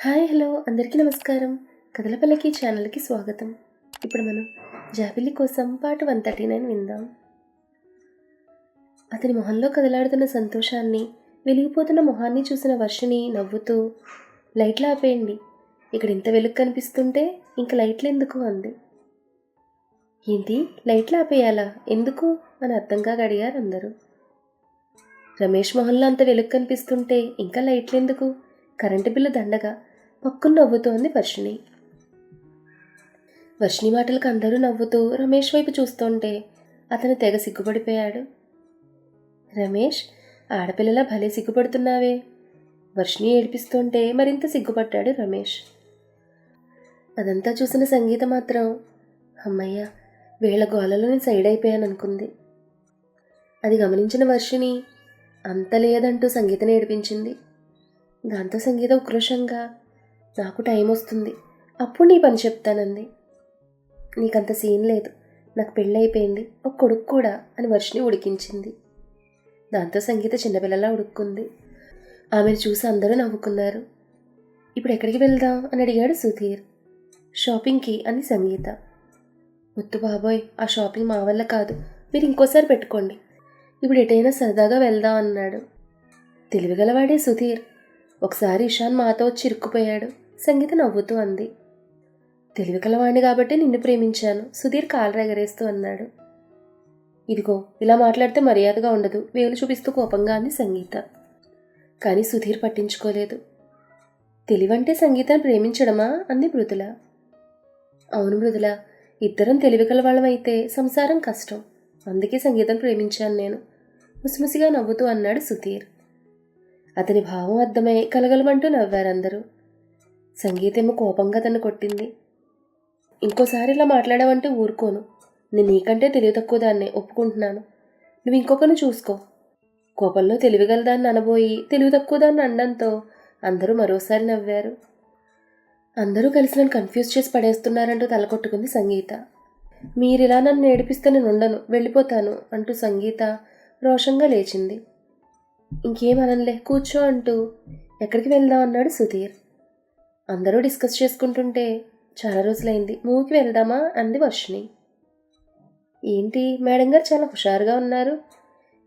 Hi hello. అందరికీ నమస్కారం. కథలపల్లకి ఛానల్కి స్వాగతం. ఇప్పుడు మనం జాబిల్లి కోసం పాటు వన్ థర్టీ నైన్ విందాం. అతని మొహంలో కదలాడుతున్న సంతోషాన్ని వెలిగిపోతున్న మొహాన్ని చూసిన వర్షిని నవ్వుతూ లైట్లు ఆపేయండి ఇక్కడ ఇంత వెలుగు కనిపిస్తుంటే ఇంక లైట్లు ఎందుకు? అంది. ఏంటి? లైట్లు ఆపేయాలా ఎందుకు? అని అర్థంగా అడిగారు అందరూ. రమేష్ మొహంలో అంత వెలుగు కనిపిస్తుంటే ఇంకా లైట్లు ఎందుకు? కరెంటు బిల్లు దండగా. పక్కున నవ్వుతోంది వర్షిణి. వర్షిణి మాటలకు అందరూ నవ్వుతూ రమేష్ వైపు చూస్తుంటే అతను తెగ సిగ్గుపడిపోయాడు. రమేష్ ఆడపిల్లలా భలే సిగ్గుపడుతున్నావే. వర్షిణి ఏడిపిస్తుంటే మరింత సిగ్గుపడ్డాడు రమేష్. అదంతా చూసిన సంగీత మాత్రం అమ్మయ్య వీళ్ళ గోలలో నేను సైడ్ అయిపోయాను అనుకుంది అది గమనించిన వర్షిణి అంత లేదంటూ సంగీతం ఏడిపించింది. దాంతో సంగీత ఉక్రోషంగా నాకు టైం వస్తుంది. అప్పుడు నీ పని చెప్తానంది. నీకంత సీన్ లేదు. నాకు పెళ్ళైపోయింది. ఒక కొడుకు కూడా అని వర్షిని ఉడికించింది. దాంతో సంగీత చిన్నపిల్లలా ఉడుక్కుంది. ఆమెను చూసి అందరూ నవ్వుకున్నారు. ఇప్పుడు ఎక్కడికి వెళ్దాం? అని అడిగాడు సుధీర్. షాపింగ్కి అని సంగీత. ముత్తు బాబోయ్ ఆ షాపింగ్ మా వల్ల కాదు. మీరు ఇంకోసారి పెట్టుకోండి. ఇప్పుడు ఎటైనా సరదాగా వెళ్దాం అన్నాడు. తెలివిగలవాడే సుధీర్. ఒకసారి ఇషాన్ మాతో చిరుక్కుపోయాడు. సంగీత నవ్వుతూ అంది. తెలివి కలవాణ్ణి కాబట్టి నిన్ను ప్రేమించాను. సుధీర్ కాలు ఎగరేస్తూ అన్నాడు. ఇదిగో ఇలా మాట్లాడితే మర్యాదగా ఉండదు. వేలు చూపిస్తూ కోపంగా అంది సంగీత. కానీ సుధీర్ పట్టించుకోలేదు. తెలివంటే సంగీతాన్ని ప్రేమించడమా? అంది మృదుల. అవును మృదుల. ఇద్దరం తెలివి కలవాళ్ళమైతే సంసారం కష్టం. అందుకే సంగీతం ప్రేమించాను నేను. ముసిముసిగా నవ్వుతూ అన్నాడు సుధీర్. అతని భావం అర్థమై కలగలమంటూ నవ్వారందరూ. సంగీతేమో కోపంగా తను కొట్టింది. ఇంకోసారి ఇలా మాట్లాడావంటే ఊరుకోను. నేను నీకంటే తెలివి తక్కువ దాన్నే ఒప్పుకుంటున్నాను. నువ్వు ఇంకొకరిని చూసుకో. కోపంలో తెలివిగలదాన్ని అనబోయి తెలివి తక్కువ దాన్ని అనడంతో అందరూ మరోసారి నవ్వారు. అందరూ కలిసి నన్ను కన్ఫ్యూజ్ చేసి పడేస్తున్నారంటూ తలకొట్టుకుంది సంగీత. మీరిలా నన్ను ఏడిపిస్తే నేను ఉండను వెళ్ళిపోతాను అంటూ సంగీత రోషంగా లేచింది. ఇంకేమనలే కూర్చో అంటూ ఎక్కడికి వెళ్దాం అన్నాడు సుధీర్. అందరూ డిస్కస్ చేసుకుంటుంటే చాలా రోజులైంది మూవీకి వెళ్దామా అంది వర్షిని ఏంటి మేడం గారు చాలా హుషారుగా ఉన్నారు.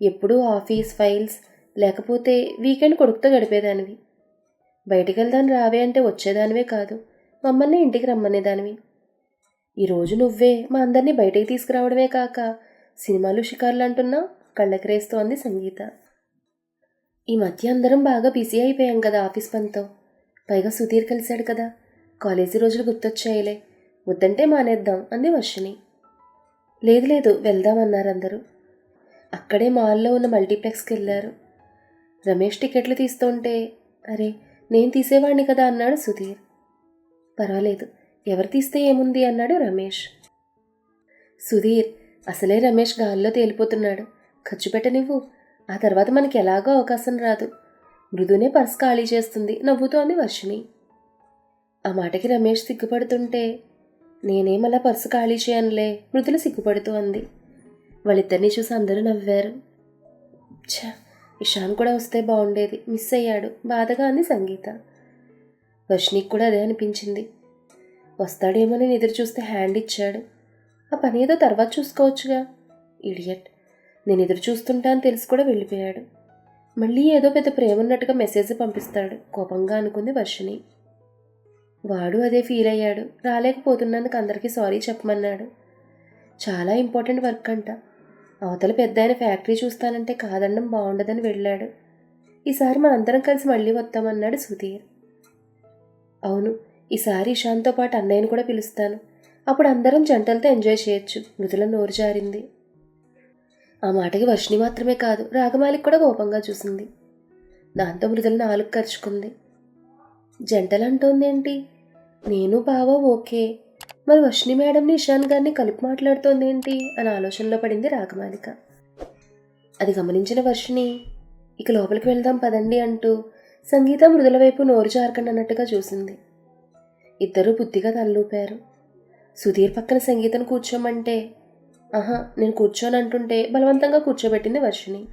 ఎప్పుడూ ఆఫీస్ ఫైల్స్ లేకపోతే వీకెండ్ కొడుకుతో గడిపేదానివి. బయటికి వెళ్దాం రావే అంటే వచ్చేదానివే కాదు మమ్మల్ని ఇంటికి రమ్మనేదానివి. ఈరోజు నువ్వే మా అందరినీ బయటికి తీసుకురావడమే కాక సినిమాలు షికార్లు అంటున్నావు కళ్ళకరేస్తోంది సంగీత. ఈ మధ్య అందరం బాగా బిజీ అయిపోయాం కదా ఆఫీస్ పనితో. పైగా సుధీర్ కలిశాడు కదా. కాలేజీ రోజులు గుర్తొచ్చాయిలే. వద్దంటే మానేద్దాం అంది వర్షిణి. లేదు లేదు వెళ్దామన్నారు అందరూ. అక్కడే మాల్లో ఉన్న మల్టీప్లెక్స్కి వెళ్ళారు. రమేష్ టికెట్లు తీస్తుంటే అరే నేను తీసేవాడిని కదా అన్నాడు సుధీర్. పర్వాలేదు ఎవరు తీస్తే ఏముంది అన్నాడు రమేష్. సుధీర్ అసలే రమేష్ గాల్లో తేలిపోతున్నాడు. ఖర్చు పెట్టనివ్వు ఆ తర్వాత మనకి ఎలాగో అవకాశం రాదు. మృదునే పర్స్ ఖాళీ చేస్తుంది నవ్వుతోంది వర్షిని ఆ మాటకి రమేష్ సిగ్గుపడుతుంటే నేనేమలా పర్సు ఖాళీ చేయనులే మృదులు సిగ్గుపడుతూ అంది. వాళ్ళిద్దరినీ చూసి అందరూ నవ్వారు. ఛ ఇషాన్ కూడా వస్తే బాగుండేది మిస్ అయ్యాడు బాధగా అంది సంగీత. వర్షినికి కూడా అదే అనిపించింది. వస్తాడేమో నేను ఎదురు చూస్తే హ్యాండ్ ఇచ్చాడు. ఆ పని ఏదో తర్వాత చూసుకోవచ్చుగా ఇడియట్. నేను ఎదురు చూస్తుంటా అని తెలిసి కూడా వెళ్ళిపోయాడు. మళ్ళీ ఏదో పెద్ద ప్రేమ ఉన్నట్టుగా మెసేజ్ పంపిస్తాడు కోపంగా అనుకుంది వర్షిని వాడు అదే ఫీల్ అయ్యాడు రాలేకపోతున్నందుకు అందరికీ సారీ చెప్పమన్నాడు. చాలా ఇంపార్టెంట్ వర్క్ అంట. అవతల పెద్ద ఆయన ఫ్యాక్టరీ చూస్తానంటే కాదనడం బాగుండదని వెళ్ళాడు. ఈసారి మనందరం కలిసి మళ్ళీ వస్తామన్నాడు సుధీర్. అవును ఈసారి ఇషాన్తో పాటు అన్నయ్యను కూడా పిలుస్తాను. అప్పుడు అందరం జంటలతో ఎంజాయ్ చేయొచ్చు. మృదుల నోరు జారింది. ఆ మాటకి వర్షిని మాత్రమే కాదు రాగమాలికి కూడా కోపంగా చూసింది. దాంతో మృదుల నాలుగు ఖర్చుకుంది జంటలంటోందేంటి? నేను బావా ఓకే. మరి వర్షిని మేడంని ఇషాన్ గారిని కలిపి మాట్లాడుతోందేంటి? అని ఆలోచనలో పడింది రాగమాలిక అది గమనించిన వర్షిని ఇక లోపలికి వెళ్దాం పదండి అంటూ సంగీత మృదుల వైపు నోరు జారకండి అన్నట్టుగా చూసింది. ఇద్దరూ బుద్ధిగా తల్లూపారు సుధీర్ పక్కన సంగీతం కూర్చోమంటే ఆహా నేను కూర్చోని అంటుంటే బలవంతంగా కూర్చోబెట్టింది వర్షిణి.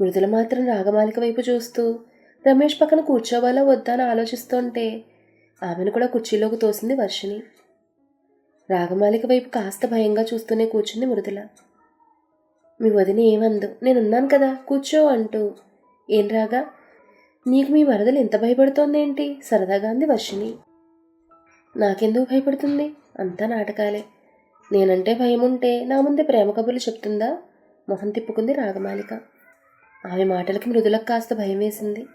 మృదుల మాత్రం రాగమాలిక వైపు చూస్తూ రమేష్ పక్కన కూర్చోవాలా వద్దా అని ఆలోచిస్తుంటే ఆమెను కూడా కుర్చీలోకి తోసింది వర్షిణి. రాగమాలిక వైపు కాస్త భయంగా చూస్తూనే కూర్చుంది మృదుల. మీ వదిన ఏమందు? నేనున్నాను కదా కూర్చో అంటూ. ఏం రాగా? నీకు మీ మరదలు ఎంత భయపడుతోందేంటి? సరదాగా అంది వర్షిణి. నాకెందుకు భయపడుతుంది? అంతా నాటకాలే. నేనంటే భయం ఉంటే నా ముందే ప్రేమ కబుర్లు చెప్తుందా? మొహం తిప్పుకుంది రాగమాలిక. ఆమె మాటలకి మృదులకు కాస్త భయం వేసింది.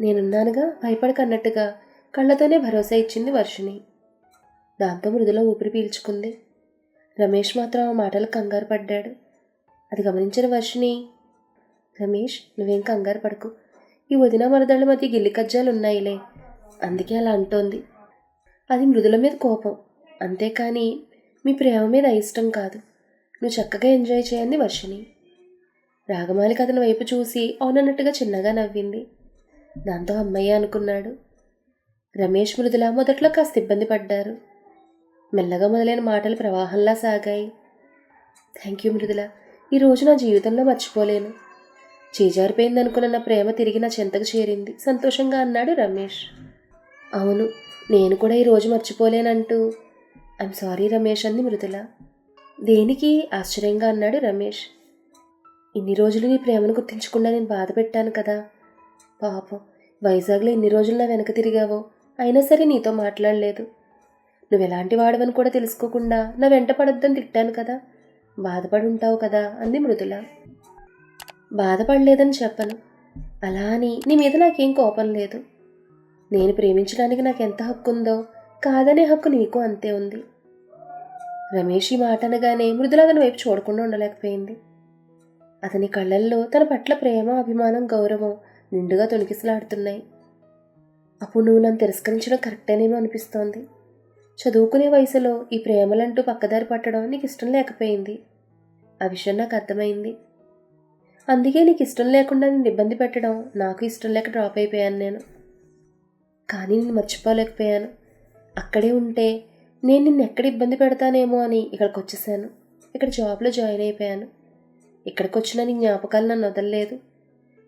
నేనున్నానుగా భయపడకన్నట్టుగా కళ్ళతోనే భరోసా ఇచ్చింది వర్షిణి. దాంతో మృదుల ఊపిరి పీల్చుకుంది. రమేష్ మాత్రం ఆ మాటలకు కంగారు పడ్డాడు. అది గమనించిన వర్షిణి రమేష్ నువ్వేం కంగారు పడకు. ఈ వదిన మరదళ్ళ మధ్య గిల్లి కజ్జాలు ఉన్నాయిలే అందుకే అలా అంటోంది. అది మృదుల మీద కోపం. అంతేకాని మీ ప్రేమ మీద ఇష్టం కాదు. నువ్వు చక్కగా ఎంజాయ్ చేయండి వర్షిణి. రాగమాలిక అతని వైపు చూసి అవునన్నట్టుగా చిన్నగా నవ్వింది. దాంతో అమ్మయ్య అనుకున్నాడు. రమేష్ మృదుల మొదట్లో కాస్త ఇబ్బంది పడ్డారు. మెల్లగా మొదలైన మాటలు ప్రవాహంలా సాగాయి. Thank you Mridula. ఈరోజు నా జీవితంలో మర్చిపోలేను. చేజారిపోయింది అనుకున్న నా ప్రేమ తిరిగి నా చెంతకు చేరింది. సంతోషంగా అన్నాడు రమేష్. అవును నేను కూడా ఈ రోజు మర్చిపోలేనంటూ ఐమ్ సారీ రమేష్ అంది మృదుల. దేనికి? ఆశ్చర్యంగా అన్నాడు రమేష్. ఇన్ని రోజులు నీ ప్రేమను గుర్తించకుండా నేను బాధ పెట్టాను కదా. పాపం వైజాగ్లో ఎన్ని రోజులు నా వెనక తిరిగావో. అయినా సరే నీతో మాట్లాడలేదు. నువ్వు ఎలాంటి వాడవని కూడా తెలుసుకోకుండా నా వెంట పడొద్దని తిట్టాను కదా. బాధపడి ఉంటావు కదా అంది మృదుల. బాధపడలేదని చెప్పను. అలా అని నీ మీద నాకేం కోపం లేదు. నేను ప్రేమించడానికి నాకు ఎంత హక్కు ఉందో కాదనే హక్కు నీకు అంతే ఉంది. రమేష్ ఈ మాట అనగానే మృదుల అతని వైపు చూడకుండా ఉండలేకపోయింది. అతని కళ్ళల్లో తన పట్ల ప్రేమ అభిమానం గౌరవం నిండుగా తొణికిసలాడుతున్నాయి. అప్పుడు నువ్వు నన్ను తిరస్కరించడం కరెక్టేనేమో అనిపిస్తోంది. చదువుకునే వయసులో ఈ ప్రేమలంటూ పక్కదారి పట్టడం నీకు ఇష్టం లేకపోయింది. ఆ విషయం నాకు అర్థమైంది. అందుకే నీకు ఇష్టం లేకుండా నేను ఇబ్బంది పెట్టడం నాకు ఇష్టం లేక డ్రాప్ అయిపోయాను నేను. కానీ నేను మర్చిపోలేకపోయాను. అక్కడే ఉంటే నేను నిన్ను ఎక్కడ ఇబ్బంది పెడతానేమో అని ఇక్కడికి వచ్చేసాను ఇక్కడ జాబ్లో జాయిన్ అయిపోయాను. ఇక్కడికి వచ్చిన నీ జ్ఞాపకాలు నన్ను వదలలేదు.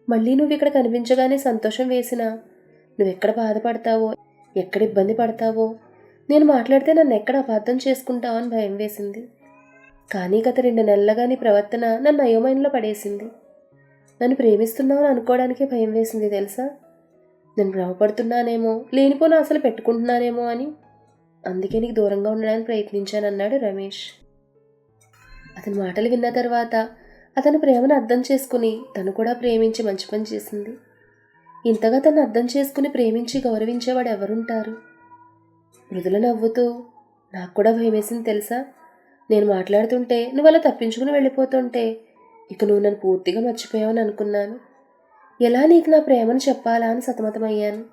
మళ్ళీ నువ్వు ఇక్కడ కనిపించగానే సంతోషం వేసినా నువ్వు ఎక్కడ బాధపడతావో ఎక్కడ ఇబ్బంది పడతావో నేను మాట్లాడితే నన్ను ఎక్కడ అపార్థం చేసుకుంటావు అని భయం వేసింది. కానీ గత రెండు నెలలుగా నీ ప్రవర్తన నన్ను అయోమయంలో పడేసింది. నన్ను ప్రేమిస్తున్నావు అని అనుకోవడానికే భయం వేసింది తెలుసా? నేను భ్రమపడుతున్నానేమో లేనిపోని అసలు పెట్టుకుంటున్నానేమో అని. అందుకే నీకు దూరంగా ఉండడానికి ప్రయత్నించానన్నాడు రమేష్. అతని మాటలు విన్న తర్వాత అతని ప్రేమను అర్థం చేసుకుని తను కూడా ప్రేమించి మంచి పని చేసింది. ఇంతగా తను అర్థం చేసుకుని ప్రేమించి గౌరవించేవాడు ఎవరుంటారు? మృదుల నవ్వుతూ నాకు కూడా భయమేసింది తెలుసా? నేను మాట్లాడుతుంటే నువ్వు అలా తప్పించుకుని వెళ్ళిపోతుంటే ఇక నువ్వు నన్ను పూర్తిగా మర్చిపోయావని అనుకున్నాను. ఎలా నీకు నా ప్రేమను చెప్పాలా అని సతమతమయ్యాను?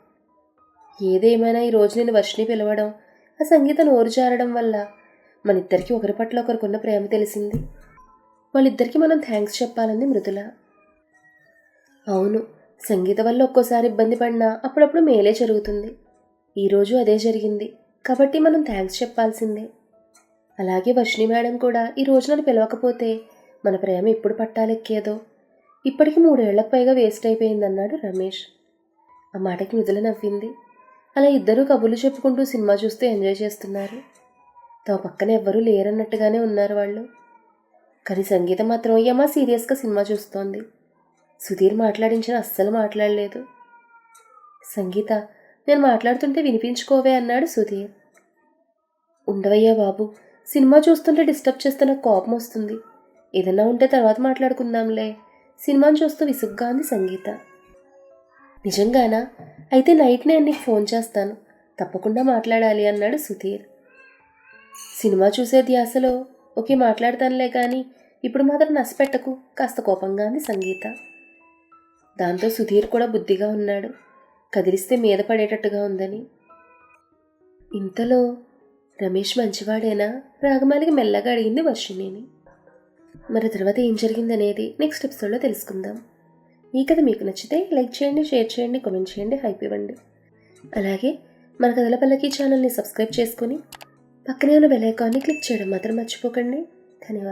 ఏదేమైనా ఈరోజు నేను వర్షిని పిలవడం ఆ సంగీతం నోరు జారడం వల్ల మన ఇద్దరికి ఒకరి పట్ల ఒకరికున్న ప్రేమ తెలిసింది. వాళ్ళిద్దరికి మనం థ్యాంక్స్ చెప్పాలంది మృదుల. అవును సంగీత వల్ల ఒక్కోసారి ఇబ్బంది పడినా అప్పుడప్పుడు మేలే జరుగుతుంది. ఈరోజు అదే జరిగింది కాబట్టి మనం థ్యాంక్స్ చెప్పాల్సిందే. అలాగే వర్షిణి మేడం కూడా ఈ రోజు నన్ను పిలవకపోతే మన ప్రేమ ఎప్పుడు పట్టాలెక్కేదో? ఇప్పటికి మూడేళ్ళకు పైగా వేస్ట్ అయిపోయిందన్నాడు రమేష్. ఆ మాటకి మృదుల నవ్వింది. అలా ఇద్దరూ కబుర్లు చెప్పుకుంటూ సినిమా చూస్తూ ఎంజాయ్ చేస్తున్నారు. తమ పక్కన ఎవ్వరూ లేరన్నట్టుగానే ఉన్నారు వాళ్ళు. కానీ సంగీతం మాత్రం యమా సీరియస్గా సినిమా చూస్తోంది. సుధీర్ మాట్లాడించిన అస్సలు మాట్లాడలేదు. సంగీత నేను మాట్లాడుతుంటే వినిపించుకోవే అన్నాడు సుధీర్. ఉండవయ్యా బాబు సినిమా చూస్తుంటే డిస్టర్బ్ చేస్తే నాకు కోపం వస్తుంది. ఏదన్నా ఉంటే తర్వాత మాట్లాడుకుందాంలే. సినిమాని చూస్తూ విసుగ్గా అంది సంగీత. నిజంగానా? అయితే నైట్ నేను నీకు ఫోన్ చేస్తాను. తప్పకుండా మాట్లాడాలి అన్నాడు సుధీర్. సినిమా చూసే ధ్యాసలో ఓకే మాట్లాడతానులే కానీ ఇప్పుడు మాత్రం నష్టపెట్టకు కాస్త కోపంగా అంది సంగీత. దాంతో సుధీర్ కూడా బుద్ధిగా ఉన్నాడు. కదిలిస్తే మీద పడేటట్టుగా ఉందని. ఇంతలో రమేష్ మంచివాడేనా? రాగమాలికి మెల్లగా అడిగింది వర్షిణిని. మరి తర్వాత ఏం జరిగిందనేది నెక్స్ట్ ఎపిసోడ్లో తెలుసుకుందాం. ఈ కథ మీకు నచ్చితే లైక్ చేయండి షేర్ చేయండి కామెంట్ చేయండి హైప్ ఇవ్వండి. అలాగే మన కథల పల్లకి ఛానల్ని సబ్స్క్రైబ్ చేసుకొని పక్కనే ఉన్న బెల్ ఐకాన్ని క్లిక్ చేయడం మాత్రం మర్చిపోకండి. ధన్యవాదాలు.